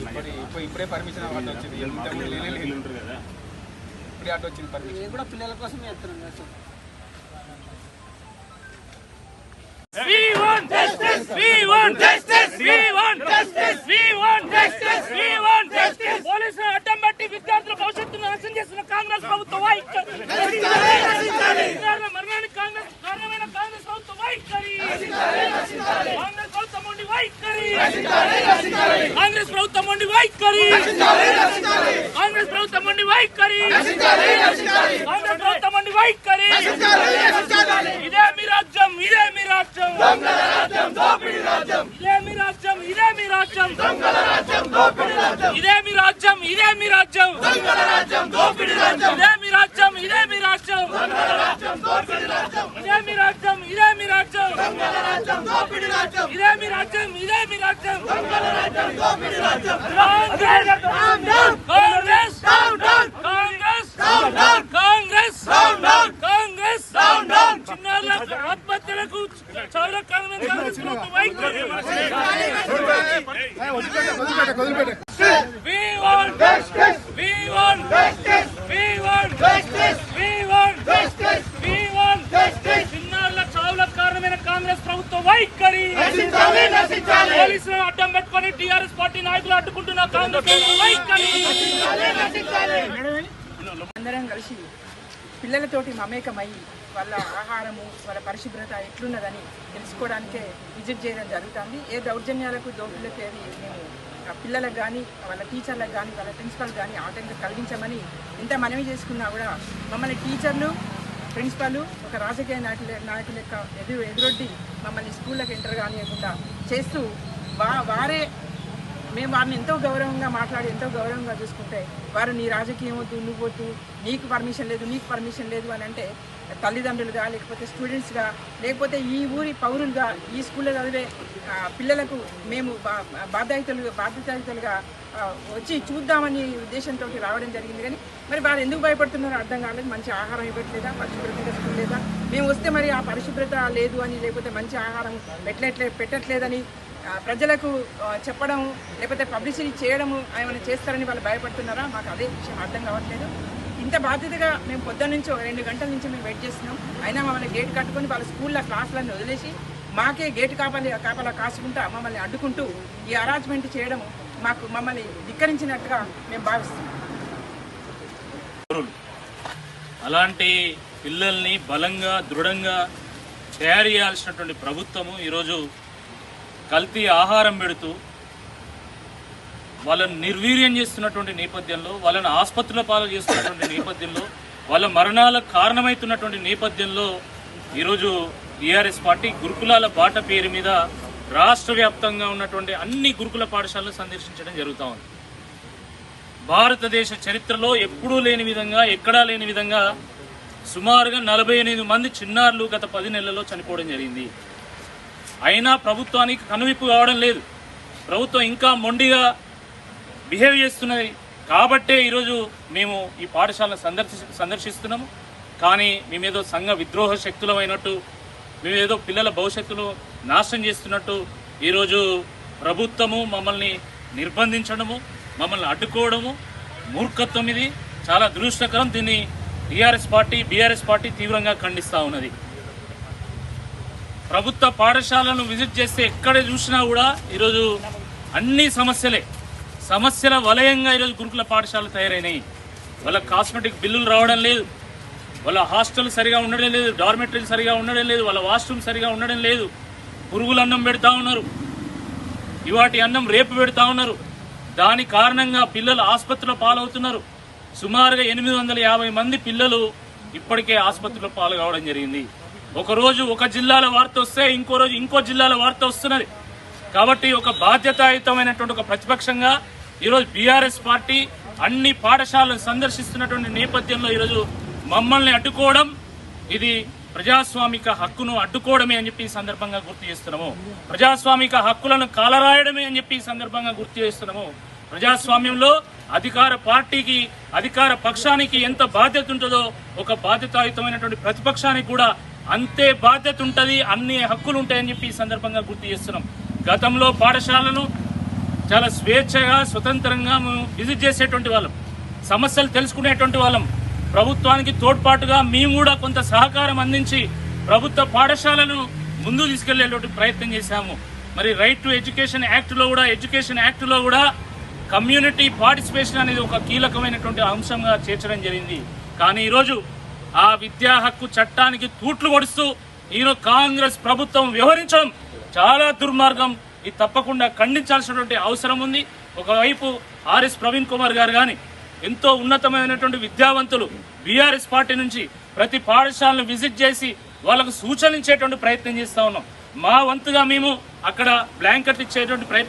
ఇప్పుడు ఇప్పుడు- ఇప్పుడే పర్మిషన్ వచ్చింది. ఇప్పుడే అటు వచ్చింది పర్మిషన్ ఇది కూడా పిల్లల కోసం చేస్తున్నాం కదా sir. We want justice. We want justice. We want justice. We want justice. We want justice. పోలీసులు అడ్డం పెట్టి విద్యార్థుల భవిష్యత్తును నాశనం చేస్తున్న కాంగ్రెస్ ప్రభుత్వం వైఖరి. విద్యార్థుల మరణానికి కాంగ్రెస్ కారణమైన కాంగ్రెస్ ప్రభుత్వం వైఖరి. కాంగ్రెస్ ప్రభుత్వం ఉండి వైఖరి. కాంగ్రెస్ ప్రభుత్వం ఉండి వైఖరి. కాంగ్రెస్ ప్రభుత్వం ఉండి వైఖరి. కాంగ్రెస్ ప్రభుత్వం ఉండి వైఖరి. ఇదే మీ రాజ్యం ఇదే మీ రాజ్యం ఇదే మీ రాజ్యం ఇదే మీ రాజ్యం ఇదే మీ రాజ్యం ఇదే మీ రాజ్యం ఇదే రాజ్యం ఇదే మీ రాజ్యం ఇదే మీ రాజ్యం ఇదే మీ రాజ్యం ఇదే మీ రాజ్యం ఇదే మీ రాజ్యం కాంగ్రెస్ కాంగ్రెస్ కాంగ్రెస్ కాంగ్రెస్ చిన్నారుల ఆత్మహత్యలకు చాలా కాంగ్రెస్ కాంగ్రెస్ ప్రభుత్వం వైఖరి. We want justice. We want justice. We want justice. We want justice. We want justice. చిన్నారుల చావులకు కారణమైన కాంగ్రెస్ ప్రభుత్వ వైఖరి పోలీసులను అడ్డం పెట్టుకొని టీఆర్ఎస్ పార్టీ నాయకులు అడ్డుకుంటున్న కాంగ్రెస్ అందరం కలిసి పిల్లలతోటి మమేకమై వాళ్ళ ఆహారము వాళ్ళ పరిశుభ్రత ఎట్లున్నదని తెలుసుకోవడానికే విజిట్ చేయడం జరుగుతుంది. ఏ దౌర్జన్యాలకు దోపిడీలకు ఏది మేము పిల్లలకు కానీ వాళ్ళ టీచర్లకు కానీ వాళ్ళ ప్రిన్సిపల్ కానీ ఆటంకం కలిగించమని ఇంత మనవి చేసుకున్నా కూడా మమ్మల్ని టీచర్లు ప్రిన్సిపల్ ఒక రాజకీయ నాయకుల నాయకుల యొక్క ఎదురు ఎదురొడ్డి మమ్మల్ని స్కూళ్ళకి ఎంటర్ కానియకుండా చేస్తూ వా వారే మేము వారిని ఎంతో గౌరవంగా మాట్లాడి ఎంతో గౌరవంగా చూసుకుంటే వారు నీ రాజకీయం వద్దు నువ్వు వద్దు నీకు పర్మిషన్ లేదు నీకు పర్మిషన్ లేదు అని అంటే తల్లిదండ్రులుగా లేకపోతే స్టూడెంట్స్గా లేకపోతే ఈ ఊరి పౌరులుగా ఈ స్కూల్లో చదివే పిల్లలకు మేము బా- బాధ్యతలు బాధ్యతలుగా వచ్చి చూద్దామని ఉద్దేశంతో రావడం జరిగింది. కానీ మరి వారు ఎందుకు భయపడుతున్నారో అర్థం కాలేదు. మంచి ఆహారం ఇవ్వట్లేదా? పరిశుభ్రతగా స్కూల్ లేదా? మేము వస్తే మరి ఆ పరిశుభ్రత లేదు అని లేకపోతే మంచి ఆహారం పెట్టట్లే పెట్టట్లేదని ప్రజలకు చెప్పడం లేకపోతే పబ్లిసిటీ చేయడము ఏమైనా చేస్తారని వాళ్ళు భయపడుతున్నారా? మాకు అదే విషయం అర్థం కావట్లేదు. ఇంత బాధ్యతగా మేము పొద్దున్న నుంచి ఒక రెండు గంటల నుంచి మేము వెయిట్ చేస్తున్నాం. అయినా మమ్మల్ని గేట్ కట్టుకొని వాళ్ళ స్కూల్లో క్లాసులన్నీ వదిలేసి మాకే గేట్ కాపాలి కాపలా కాసుకుంటా మమ్మల్ని అడ్డుకుంటూ ఈ అరాజ్మెంట్ చేయడం మాకు మమ్మల్ని ధిక్కరించినట్టుగా మేము భావిస్తున్నాం. అలాంటి పిల్లల్ని బలంగా దృఢంగా తయారు చేయాల్సినటువంటి ప్రభుత్వము ఈరోజు కల్తీ ఆహారం పెడుతూ వాళ్ళని నిర్వీర్యం చేస్తున్నటువంటి నేపథ్యంలో వాళ్ళని ఆసుపత్రుల పాలు చేస్తున్నటువంటి నేపథ్యంలో వాళ్ళ మరణాలకు కారణమవుతున్నటువంటి నేపథ్యంలో ఈరోజు టీఆర్ఎస్ పార్టీ గురుకులాల బాట పేరు మీద రాష్ట్ర వ్యాప్తంగా ఉన్నటువంటి అన్ని గురుకుల పాఠశాలను సందర్శించడం జరుగుతూ ఉంది. భారతదేశ చరిత్రలో ఎప్పుడూ లేని విధంగా ఎక్కడా లేని విధంగా సుమారుగా నలభై ఎనిమిది మంది చిన్నారులు గత పది నెలల్లో చనిపోవడం జరిగింది. అయినా ప్రభుత్వానికి కనువిప్పు కావడం లేదు. ప్రభుత్వం ఇంకా మొండిగా బిహేవ్ చేస్తున్నది. కాబట్టే ఈరోజు మేము ఈ పాఠశాలను సందర్శి సందర్శిస్తున్నాము. కానీ మేమేదో సంఘ విద్రోహ శక్తులమైనట్టు మేమేదో పిల్లల భవిష్యత్తును నాశనం చేస్తున్నట్టు ఈరోజు ప్రభుత్వము మమ్మల్ని నిర్బంధించడము మమ్మల్ని అడ్డుకోవడము మూర్ఖత్వం ఇది. చాలా దురుష్టకరం దీన్ని టీఆర్ఎస్ పార్టీ బీఆర్ఎస్ పార్టీ తీవ్రంగా ఖండిస్తూ ఉన్నది. ప్రభుత్వ పాఠశాలను విజిట్ చేస్తే ఎక్కడ చూసినా కూడా ఈరోజు అన్ని సమస్యలే. సమస్యల వలయంగా ఈరోజు గురుకుల పాఠశాలలు తయారైనాయి. వాళ్ళ కాస్మెటిక్ బిల్లులు రావడం లేదు. వాళ్ళ హాస్టల్ సరిగా ఉండడం లేదు. డార్మెటరీలు సరిగా ఉండడం లేదు. వాళ్ళ వాష్రూమ్ సరిగా ఉండడం లేదు. పురుగులు అన్నం పెడతా ఉన్నారు. ఇవాటి అన్నం రేపు పెడతా ఉన్నారు. దాని కారణంగా పిల్లలు ఆసుపత్రిలో పాలవుతున్నారు. సుమారుగా ఎనిమిది వందల యాభై మంది పిల్లలు ఇప్పటికే ఆసుపత్రిలో పాలు కావడం జరిగింది. ఒకరోజు ఒక జిల్లాల వార్త వస్తే ఇంకో రోజు ఇంకో జిల్లాల వార్త వస్తున్నది. కాబట్టి ఒక బాధ్యతాయుతమైనటువంటి ఒక ప్రతిపక్షంగా ఈరోజు బీఆర్ఎస్ పార్టీ అన్ని పాఠశాలను సందర్శిస్తున్నటువంటి నేపథ్యంలో ఈరోజు మమ్మల్ని అడ్డుకోవడం ఇది ప్రజాస్వామిక హక్కును అడ్డుకోవడమే అని చెప్పి ఈ సందర్భంగా గుర్తు చేస్తున్నాము. ప్రజాస్వామిక హక్కులను కాలరాయడమే అని చెప్పి ఈ సందర్భంగా గుర్తు చేస్తున్నాము. ప్రజాస్వామ్యంలో అధికార పార్టీకి అధికార పక్షానికి ఎంత బాధ్యత ఉంటుందో ఒక బాధ్యతాయుతమైనటువంటి ప్రతిపక్షానికి కూడా అంతే బాధ్యత ఉంటుంది అన్ని హక్కులు ఉంటాయని చెప్పి ఈ సందర్భంగా గుర్తు చేస్తున్నాం. గతంలో పాఠశాలను చాలా స్వేచ్ఛగా స్వతంత్రంగా మేము విజిట్ చేసేటువంటి వాళ్ళం. సమస్యలు తెలుసుకునేటువంటి వాళ్ళం. ప్రభుత్వానికి తోడ్పాటుగా మేము కూడా కొంత సహకారం అందించి ప్రభుత్వ పాఠశాలను ముందు తీసుకెళ్ళేటువంటి ప్రయత్నం చేశాము. మరి రైట్ టు ఎడ్యుకేషన్ యాక్ట్లో కూడా ఎడ్యుకేషన్ యాక్ట్లో కూడా కమ్యూనిటీ పార్టిసిపేషన్ అనేది ఒక కీలకమైనటువంటి అంశంగా చేర్చడం జరిగింది. కానీ ఈరోజు ఆ విద్యా హక్కు చట్టానికి తూట్లు పొడుస్తూ ఈరోజు కాంగ్రెస్ ప్రభుత్వం వ్యవహరించడం చాలా దుర్మార్గం. ఇది తప్పకుండా ఖండించాల్సినటువంటి అవసరం ఉంది. ఒకవైపు ఆర్ఎస్ ప్రవీణ్ కుమార్ గారు కానీ ఎంతో ఉన్నతమైనటువంటి విద్యావంతులు బీఆర్ఎస్ పార్టీ నుంచి ప్రతి పాఠశాలను విజిట్ చేసి వాళ్ళకు సూచనించేటువంటి ప్రయత్నం చేస్తా ఉన్నాం. మా వంతుగా మేము అక్కడ బ్లాంకెట్లు ఇచ్చేటువంటి ప్రయత్నం